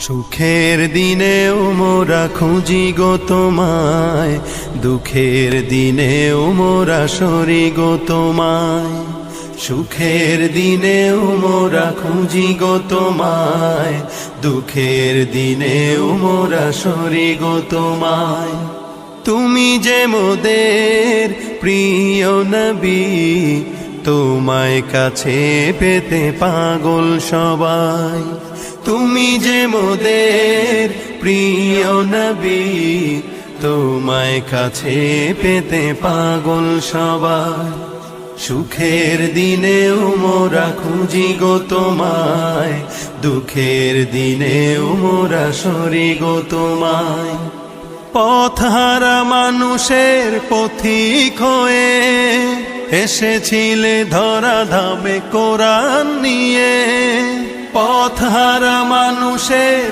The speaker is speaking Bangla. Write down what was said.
সুখের দিনেও মোরা খুঁজি গো তোমায়, দুঃখের দিনেও মোরা সরি গো তোমায়। সুখের দিনেও মোরা খুঁজি গো তোমায়, দুঃখের দিনেও মোরা সরি গো তোমায়। তুমি যে মোদের প্রিয় নবী, তোমায় কাছে পেতে পাগল সবাই। তুমি যে মোদের প্রিয় নবী, তোমায় কাছে পেতে পাগল সবাই। সুখের দিনেও মোরা খুঁজি গো তোমায়, দুঃখের দিনেও মোরা সরি গো তোমায়। পথহারা মানুষের পথিক হয়ে এসেছিলে ধরা ধামে কোরআন নিয়ে। পথহারা মানুষের